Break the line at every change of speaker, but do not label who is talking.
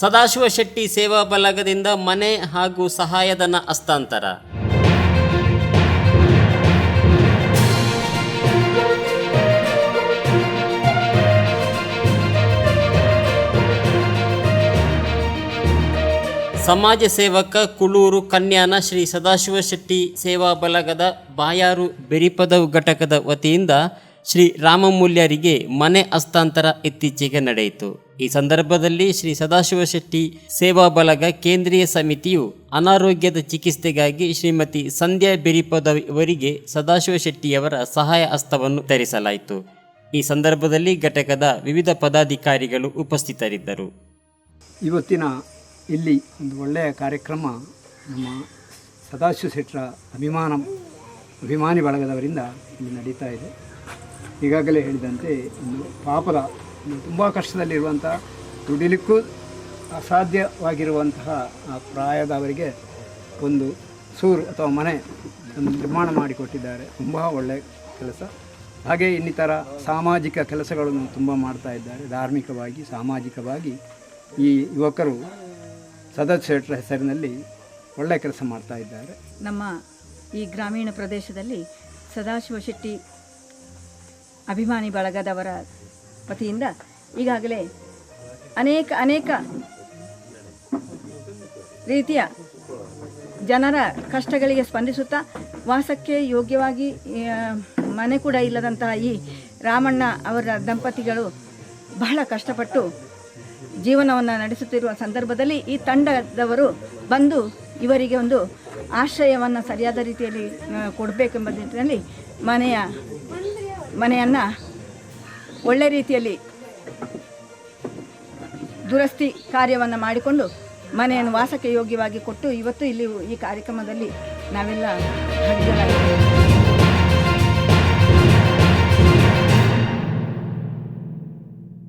ಸದಾಶಿವ ಶೆಟ್ಟಿ ಸೇವಾ ಬಲಗದಿಂದ ಮನೆ ಹಾಗೂ ಸಹಾಯಧನ ಹಸ್ತಾಂತರ. ಸಮಾಜ ಸೇವಕ ಕುಳೂರು ಕನ್ಯಾನ ಶ್ರೀ ಸದಾಶಿವ ಶೆಟ್ಟಿ ಸೇವಾ ಬಲಗದ ಬಾಯಾರು ಬೆರಿಪದ ಘಟಕದ ವತಿಯಿಂದ ಶ್ರೀ ರಾಮಮೂಲ್ಯರಿಗೆ ಮನೆ ಹಸ್ತಾಂತರ ಇತ್ತೀಚೆಗೆ ನಡೆಯಿತು. ಈ ಸಂದರ್ಭದಲ್ಲಿ ಶ್ರೀ ಸದಾಶಿವ ಶೆಟ್ಟಿ ಸೇವಾ ಬಳಗ ಕೇಂದ್ರೀಯ ಸಮಿತಿಯು ಅನಾರೋಗ್ಯದ ಚಿಕಿತ್ಸೆಗಾಗಿ ಶ್ರೀಮತಿ ಸಂಧ್ಯಾ ಬಿರಿಪದ ಇವರಿಗೆ ಸದಾಶಿವ ಶೆಟ್ಟಿಯವರ ಸಹಾಯ ಹಸ್ತವನ್ನು ತರಿಸಲಾಯಿತು. ಈ ಸಂದರ್ಭದಲ್ಲಿ ಘಟಕದ ವಿವಿಧ ಪದಾಧಿಕಾರಿಗಳು ಉಪಸ್ಥಿತರಿದ್ದರು.
ಇವತ್ತಿನ ಇಲ್ಲಿ ಒಂದು ಒಳ್ಳೆಯ ಕಾರ್ಯಕ್ರಮ ನಮ್ಮ ಸದಾಶಿವ ಶೆಟ್ಟರ ಅಭಿಮಾನ, ಅಭಿಮಾನಿ ಬಳಗದವರಿಂದ ಇಲ್ಲಿ ನಡೀತಾ ಇದೆ. ಈಗಾಗಲೇ ಹೇಳಿದಂತೆ ಒಂದು ಪಾಪದ ತುಂಬ ಕಷ್ಟದಲ್ಲಿರುವಂಥ, ದುಡಿಲಿಕ್ಕೂ ಅಸಾಧ್ಯವಾಗಿರುವಂತಹ ಆ ಪ್ರಾಯದವರಿಗೆ ಒಂದು ಸೂರು ಅಥವಾ ಮನೆ ಒಂದು ನಿರ್ಮಾಣ ಮಾಡಿಕೊಟ್ಟಿದ್ದಾರೆ. ತುಂಬ ಒಳ್ಳೆಯ ಕೆಲಸ. ಹಾಗೆ ಇನ್ನಿತರ ಸಾಮಾಜಿಕ ಕೆಲಸಗಳನ್ನು ತುಂಬ ಮಾಡ್ತಾ ಇದ್ದಾರೆ. ಧಾರ್ಮಿಕವಾಗಿ, ಸಾಮಾಜಿಕವಾಗಿ ಈ ಯುವಕರು ಸದತ್ ಹೆಸರಿನಲ್ಲಿ ಒಳ್ಳೆಯ ಕೆಲಸ ಮಾಡ್ತಾ ಇದ್ದಾರೆ.
ನಮ್ಮ ಈ ಗ್ರಾಮೀಣ ಪ್ರದೇಶದಲ್ಲಿ ಸದಾಶಿವ ಶೆಟ್ಟಿ ಅಭಿಮಾನಿ ಬಳಗದವರ ವತಿಯಿಂದ ಈಗಾಗಲೇ ಅನೇಕ ಅನೇಕ ರೀತಿಯ ಜನರ ಕಷ್ಟಗಳಿಗೆ ಸ್ಪಂದಿಸುತ್ತಾ ವಾಸಕ್ಕೆ ಯೋಗ್ಯವಾಗಿ ಮನೆ ಕೂಡ ಇಲ್ಲದಂತಹ ಈ ರಾಮಣ್ಣ ಅವರ ದಂಪತಿಗಳು ಬಹಳ ಕಷ್ಟಪಟ್ಟು ಜೀವನವನ್ನು ನಡೆಸುತ್ತಿರುವ ಸಂದರ್ಭದಲ್ಲಿ ಈ ತಂಡದವರು ಬಂದು ಇವರಿಗೆ ಒಂದು ಆಶ್ರಯವನ್ನು ಸರಿಯಾದ ರೀತಿಯಲ್ಲಿ ಕೊಡಬೇಕೆಂಬ ನಿಟ್ಟಿನಲ್ಲಿ ಮನೆಯ ಮನೆಯನ್ನು ಒಳ್ಳೆ ರೀತಿಯಲ್ಲಿ ದುರಸ್ತಿ ಕಾರ್ಯವನ್ನು ಮಾಡಿಕೊಂಡು ಮನೆಯನ್ನು ವಾಸಕ್ಕೆ ಯೋಗ್ಯವಾಗಿ ಕೊಟ್ಟು ಇವತ್ತು ಇಲ್ಲಿ ಈ ಕಾರ್ಯಕ್ರಮದಲ್ಲಿ ನಾವೆಲ್ಲ ಭಾಗಿಗಳಾಗಿದ್ದೇವೆ.